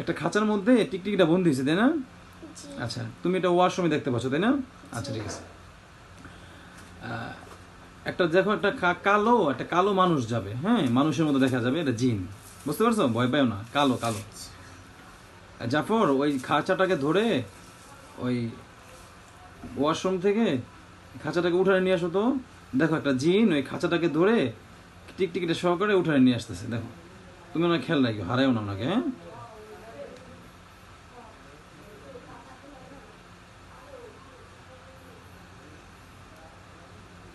একটা খাঁচার মধ্যে টিকটিকিটা বন্ধ হয়েছে তাই না? আচ্ছা তুমি এটা ওয়াশরুমে দেখতে পাচ্ছ তাই না? আচ্ছা ঠিক আছে। একটা দেখো একটা কালো একটা কালো মানুষ যাবে হ্যাঁ? মানুষের মতো দেখা যাবে এটা জিন। বুঝতে পারছ? ভয় পাও না কালো কালো। জাফর ওই খাঁচাটাকে ধরে ওই ওয়াশরুম থেকে খাঁচাটাকে উঠানে নিয়ে আসো তো। দেখো একটা জিন ওই খাঁচাটাকে ধরে টিকটিকিটা সহকারে উঠানে নিয়ে আসতেছে দেখো। তুমি ওনার খেয়াল রাখো হারাইও না ওনাকে হ্যাঁ?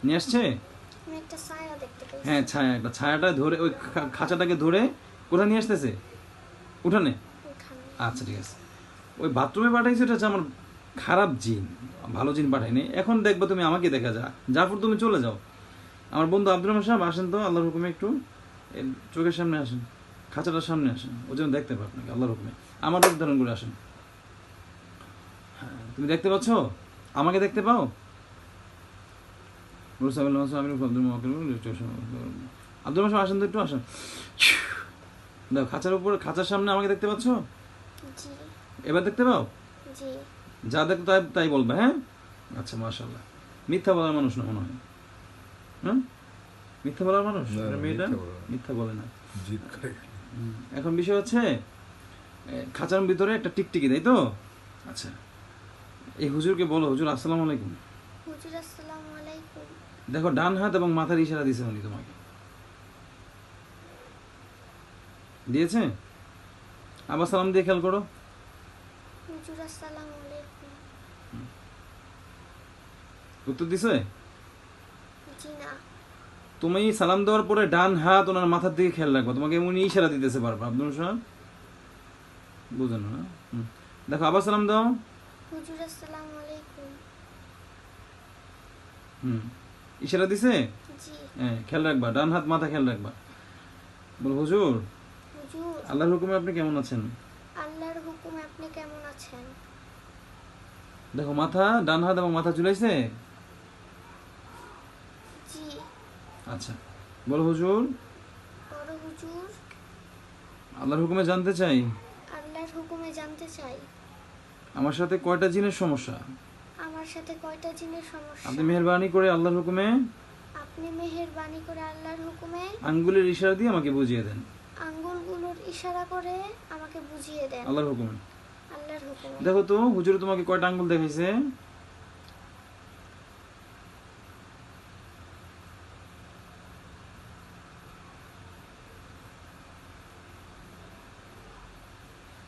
নিয়ে আসছে? হ্যাঁ ছায়া একটা ছায়াটা ধরে ওই খাঁচাটাকে ধরে কোথায় নিয়ে আসতেছে? উঠানে? আচ্ছা ঠিক আছে। ওই বাথরুমে পাঠাইছে এটা হচ্ছে আমার খারাপ জিন ভালো জিন পাঠাইনি এখন দেখব তুমি আমাকে দেখা যা। জাফর তুমি চলে যাও। আমার বন্ধু আব্দুল রহমান সাহেব আসেন তো আল্লাহর হুকুমে একটু। চোখের সামনে আসেন খাঁচাটার সামনে আসেন ও যেন দেখতে পারে আপনাকে আল্লাহর হুকুমে। আমার রূপ ধারণ করে আসেন। হ্যাঁ তুমি দেখতে পাচ্ছ? আমাকে দেখতে পাও? রুসাবুল মাসুম আমিনুল আব্দুল মহাকিম আব্দুল মাসুম আসেন তো একটু আসেন। দেখো খাঁচার উপর খাঁচার সামনে আমাকে দেখতে পাচ্ছ? এবার দেখতে পাও? যা দেখো তাই তাই বলবে হ্যাঁ? আচ্ছা মাশাল্লাহ মিথ্যা বলার মানুষ না মনে হয়। হ্যাঁ? মিথ্যা বলার মানুষ? মেয়েটা? মিথ্যা বলে না। এখন বিষয় হচ্ছে খাঁচার ভিতরে একটা টিকটিকি তাই তো? আচ্ছা। এই হুজুরকে বলো হুজুর আসসালামু আলাইকুম। হুজুর আসসালামু আলাইকুম দেখো ডান হাত এবং মাথার ইশারা দিয়েছে উনি তোমাকে? দিয়েছে? আবার সালাম দিয়ে খেয়াল করো। উত্তর দিছে তুমি সালাম দেওয়ার পরে ডান হাত ওনার মাথার দিকে খেয়াল রাখব। তোমাকে উনি ইশারা দিতেছে পারবা আব্দুল সাহেব বুঝেন না হুম। দেখো আবার সালাম দাও। হুজুর আসসালামু আলাইকুম। হুম। ইশারা দিছে? হ্যাঁ খেয়াল রাখবা ডান হাত মাথা খেয়াল রাখবা। বল হুজুর? আল্লাহর হুকুমে আপনি কেমন আছেন? আল্লাহর হুকুমে আপনি কেমন আছেন? দেখো মাথা ডান হাত এবং মাথা চুলাইছে? আচ্ছা বল হুজুর। হুজুর। আল্লাহর হুকুমে জানতে চাই? আল্লাহর হুকুমে জানতে চাই। আমার সাথে কয়টা জিনের সমস্যা? আমার সাথে কয়টা জিনের সমস্যা? আপনি মেহরবানি করে আল্লাহর হুকুমে? আপনি মেহেরবানি করে আল্লাহর হুকুমে? আঙ্গুলের ইশারা দিয়ে আমাকে বুঝিয়ে দেন। আঙ্গুলগুলোর ইশারা করে আমাকে বুঝিয়ে দেন। আল্লাহর হুকুমে। আল্লাহর হুকুমে। দেখো তো হুজুর তোমাকে কয়টা আঙ্গুল দেখাইছে?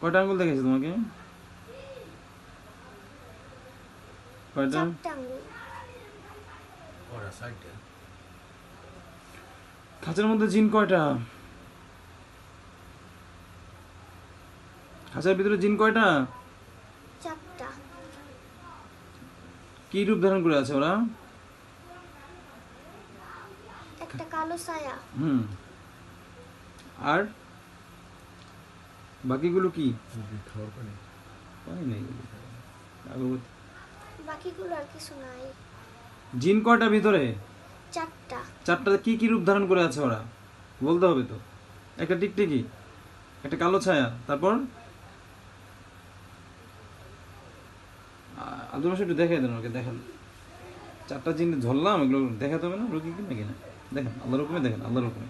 কয়টা আঙ্গুল দেখাইছে তোমাকে? কয়টা খাঁচার মধ্যে জিন কয়টা? খাঁচার ভিতরে জিন কয়টা? কি রূপ ধারণ করে আছে ওরা? একটা কালো ছায়া। হুম। আর বাকিগুলো কি? খাওয়ার পানি। পাই নাই। আগরবাতি। বাকিগুলো আর কিছু নাই। জিন কয়টা ভিতরে? চারটা। চারটা কি কি রূপ ধারণ করে আছে ওরা? বলতে হবে তো। একটা টিকটিকি একটা কালো ছায়া তারপর? আব্দুল একটু দেখাই দেন ওকে দেখান। চারটা জিন ধরলাম এগুলো দেখাতে হবে না? রুগী কি নাকি না দেখেন আল্লাহর হুকুমে দেখেন আল্লাহর হুকুমে।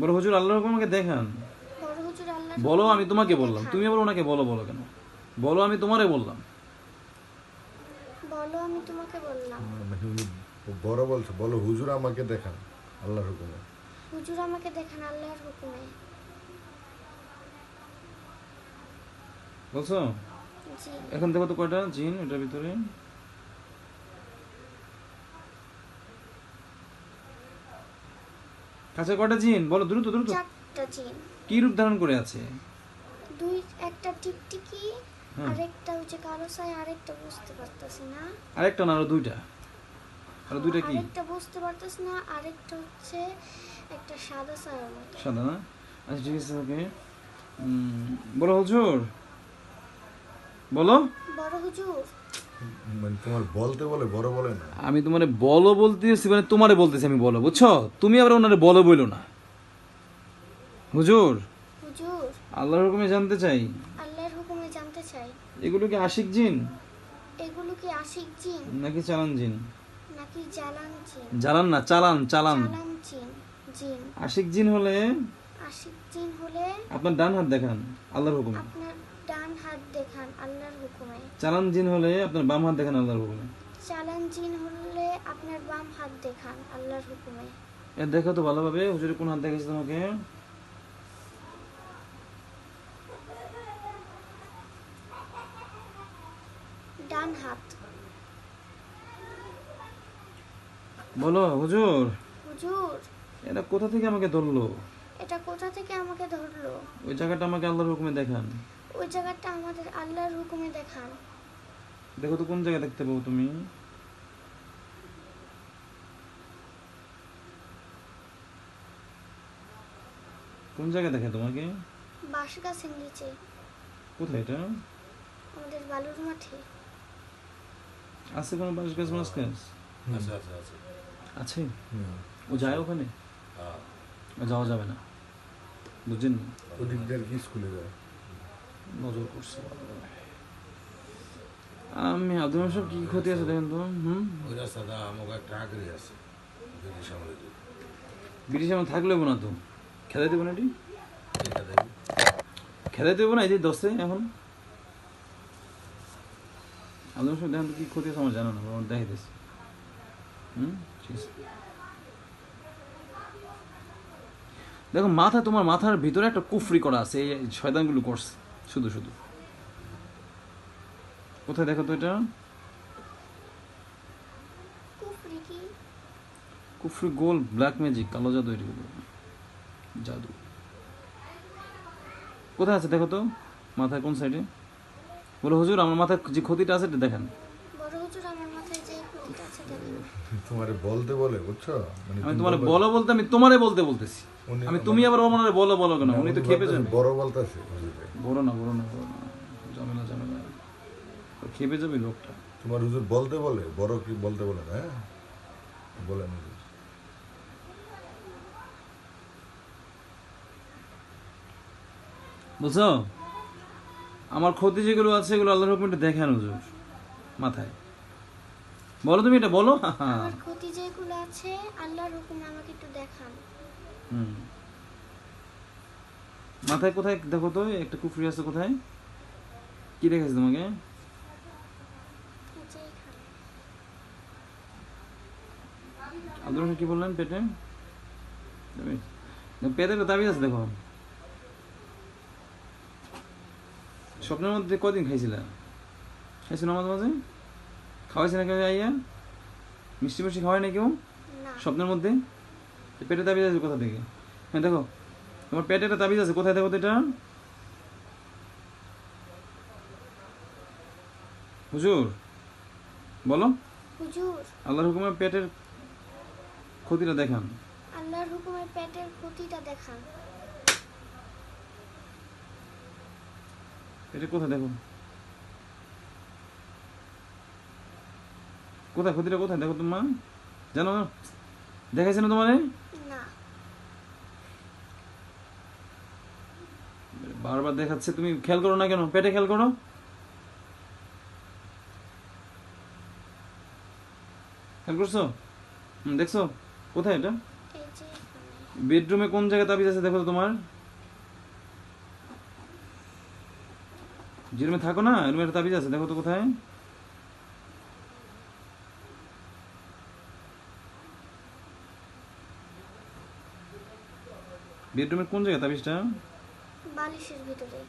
বড় হুজুর আল্লাহর হুকুমে আমাকে দেখান। বলো আমি তোমাকে বললাম। তুমি আবার ওনাকে বলো বলো কেন? বলো আমি তোমারে বললাম। বলো আমি তোমাকে বললাম। মানে উনি বড় বলছে। বলো হুজুর আমাকে দেখান আল্লাহর হুকুমে। হুজুর আমাকে দেখান আল্লাহর হুকুমে। বলছো? জি। এখন দেখো তো কয়টা? জিন ওটার ভিতরে। কাছে কয়টা জিন? বলো দ্রুত দ্রুত। চারটা জিন। কি রূপ ধারণ করে আছে? দুই একটা টিকটিকি হ্যাঁ। আরেকটা হচ্ছে কালো আরেকটা বুঝতে পারতেছি না। আরেকটা না আরও দুইটা। আরও দুইটা কি? আরেকটা বুঝতে পারতেছি না আরেকটা হচ্ছে একটা সাদা মতো। সাদা না? আচ্ছা ঠিক আছে ওকে। বলো হুজুর। বলো। বড় হুজুর। মানে তোমার বলতে বলে বড় বলে না। আমি তোমারে বলো বলতেছি মানে তোমারে বলতেছি আমি বলো বুঝছ? তুমি আবার ওনারে বলো বইলো না। হুজুর। হুজুর। আল্লাহর হুকুমে জানতে চাই আল্লাহর হুকুমে জানতে চাই এগুলো কি আশিক জিন? এগুলো কি আশিক জিন? নাকি চালান জিন? নাকি জালান জিন? জ্বালান না চালান চালান। চালান জিন জিন। আশিক জিন হলে? আশিক জিন হলে আপনার ডান হাত দেখান আল্লাহর হুকুমে। আপনার ডান হাত দেখান আল্লাহর হুকুমে। চালান জিন হলে আপনার বাম হাত দেখান আল্লাহর হুকুমে। চালান জিন হলে আপনার বাম হাত দেখান আল্লাহর হুকুমে। এ দেখো তো ভালোভাবে হুজুরে কোন হাত দেখেছে তোমাকে ডান হাত। বলো হুজুর। হুজুর। এটা কোথা থেকে আমাকে ধরলো? এটা কোথা থেকে আমাকে ধরলো? ওই জায়গাটা আমাকে আল্লাহর হুকুমে দেখান। ওই জায়গাটা আমাদের আল্লাহর হুকুমে দেখান। দেখো তো কোন জায়গায় দেখতে পাবো তুমি? কোন জায়গায় দেখে তোমাকে? বাঁশ গাছের নিচে। কোথায় এটা? আমাদের বালুর মাঠে। আছে কোনো বাস গাছ মাছ গাছ আচ্ছা আচ্ছা আচ্ছা আছে। ও যায় ওখানে যাওয়া যাবে না বুঝছেন কি স্কুলে যায় নজর করছে আমি আব্দুল সব কি ক্ষতি আছে দেখেন তো হুম ওই রাস্তাটা আমাকে একটা আগড়ি আছে যদি সামনে ব্রিটিশ আমার থাকলেও না তো খেলাই দেবো না এটি এটা দেখি খেলাই দেবো না এই যে দশে এখন দেখেন কি ক্ষতি আছে আমার জানা না আমার হুম ঠিক আছে দেখো মাথা তোমার মাথার ভিতরে একটা কুফরি করা আছে। এই শয়তানগুলো করছে। শুধু শুধু। কোথায় দেখো তো এটা? কুফরি গোল ব্ল্যাক ম্যাজিক কালো জাদু এগুলো জাদু। কোথায় আছে দেখো তো? মাথায় কোন সাইডে? বলো হুজুর আমার মাথায় যে ক্ষতিটা আছে এটা দেখেন। বড় হুজুর আমার মাথায় যে ক্ষতিটা আছে দেখেন। তোমারে বলতে বলে বুঝছ? মানে আমি তুমি তোমার বলো বলতে আমি তোমারে বলতে বলতেছি। আমি তুমি আবার ওনারে বলো বলো কেন? উনি তো খেপে যাবে। বড় বলতেছে বড় না বড় না বড় না। ঝামেলা ঝামেলা খেপে যাবে লোকটা। তোমার হুজুর বলতে বলে বড় কি বলতে বলে না হ্যাঁ? বলেন হুজুর। বুঝছ? আমার ক্ষতি যেগুলো আছে এগুলো আল্লাহর হুকুমটা দেখেন হুজুর মাথায়। বলো তুমি এটা বলো? আমার ক্ষতি যেগুলো আছে আল্লাহর হুকুমে আমাকে একটু দেখান। হুম। মাথায় কোথায় দেখো তো একটা কুফরি আছে কোথায়? কি রেখেছে তোমাকে? আব্দুল কি বললেন পেটে? পেটে তাবিজ আছে দেখো। স্বপ্নের মধ্যে কদিন খাইছিল? খাইছিল মাঝে মাঝে? খাওয়াইছে না কেউ আইয়া? মিষ্টি মিষ্টি খাওয়াই না। কেউ স্বপ্নের মধ্যে? পেটে তাবিজ আছে কোথা থেকে? হ্যাঁ দেখো। তোমার পেটে একটা তাবিজ আছে কোথায় দেখো তো এটা? হুজুর বলো। আল্লাহর হুকুমে পেটের ক্ষতিটা দেখান। আল্লাহর হুকুমে পেটের ক্ষতিটা দেখান। পেটে কোথায় দেখো? কোথায় ক্ষতিটা কোথায়? দেখো তোমার জানো না? দেখাইছে না তোমারে? বারবার দেখাচ্ছে। তুমি খেয়াল করো না কেন? পেটে খেয়াল করো। খেয়াল করছ? দেখছ? কোথায় এটা। বেডরুমে কোন জায়গায় তাবিজ আছে দেখো তো তোমার। যে রুমে থাকো না রুমে একটা তাবিজ আছে দেখো তো কোথায়। বেডরুমের কোন জায়গায় তাবিজটা? বালিশের ভিতরে।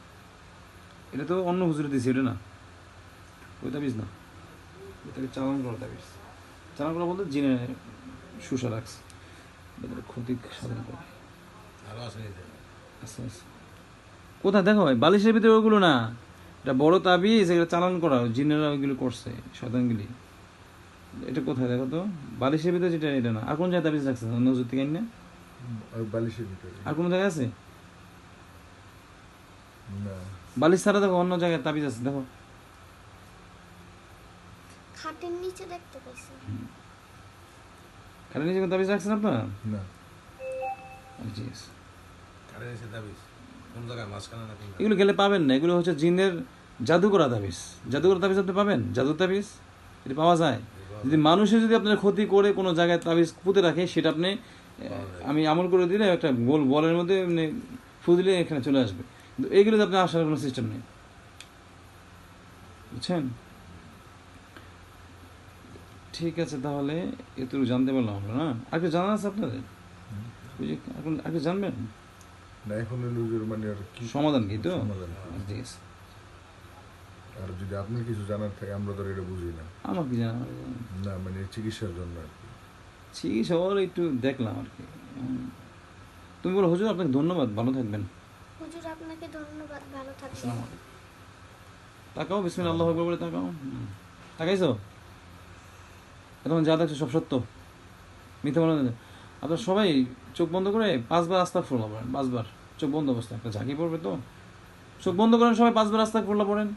এটা তো অন্য হুজুরে দিয়েছে এটা না? ওই তাবিজ না। এটাকে চালান করা তাবিজ। চালান করা বলতে জিনে সুসা রাখছে। ক্ষতি সাধন করে। আরও আছে নিতে আচ্ছা আচ্ছা। কোথায়? দেখো ভাই বালিশের ভিতরে ওগুলো না। এটা বড় তাবিজ এগুলো চালান করা জিনেরা ওইগুলো করছে শতাঙ্গিলি এটা কোথায় দেখো তো? বালিশের ভিতরে যেটা এটা না। আর কোন জায়গায় তাবিজ রাখছে? নজর থেকে না? বালিশের ভিতরে। আর কোন জায়গায় আছে? না। বালিশ ছাড়া দেখো অন্য জায়গায় তাবিজ আছে দেখো। খাটের নিচে দেখতে পাইছি। খালি নিজে তাবিজ রাখছেন আপনারা? না। জি কারে এসে দাবিস এগুলো গেলে পাবেন না। এগুলো হচ্ছে জিনের জাদু করা তাবিজ জাদু করা তাবিজ আপনি পাবেন? জাদু তাবিজ? এটা পাওয়া যায়। যদি মানুষে যদি আপনার ক্ষতি করে কোনো জায়গায় তাবিজ পুঁতে রাখে সেটা আপনি আমি আমল করে দিলে একটা গোল বলের মধ্যে মানে ফু দিলে এখানে চলে আসবে। কিন্তু এইগুলোতে আপনার আসার কোনো সিস্টেম নেই। বুঝছেন? ঠিক আছে তাহলে এটুকু জানতে পারলাম আমরা না? আর কিছু জানা আছে আপনাদের? আর কিছু জানবেন? না এখন হলো মানে আর কি সমাধান কি তো? সমাধান। আর যদি আপনার কিছু জানার থাকে আমরা তো আর এটা বুঝি না। আমার কি জানা না মানে চিকিৎসার জন্য আর কি। চিকিৎসা একটু দেখলাম আর কি। তুমি বলো হুজুর আপনাকে ধন্যবাদ ভালো থাকবেন। হুজুর আপনাকে ধন্যবাদ ভালো থাকবেন। আসসালামু আলাইকুম। তাকাও বিসমিল্লাহ আল্লাহ আকবার বলে তাকাও। তাকাইছো? এখন যা দেখছ সব সত্য। মিথ্যা বলে না। আপনারা সবাই চোখ বন্ধ করে পাঁচবার আস্তা ফুরলা পড়েন, পাঁচবার। চোখ বন্ধ অবস্থা একটা ঝাঁকি পড়বে তো। চোখ বন্ধ করেন, সবাই পাঁচবার আস্তা ফুরলা পড়েন।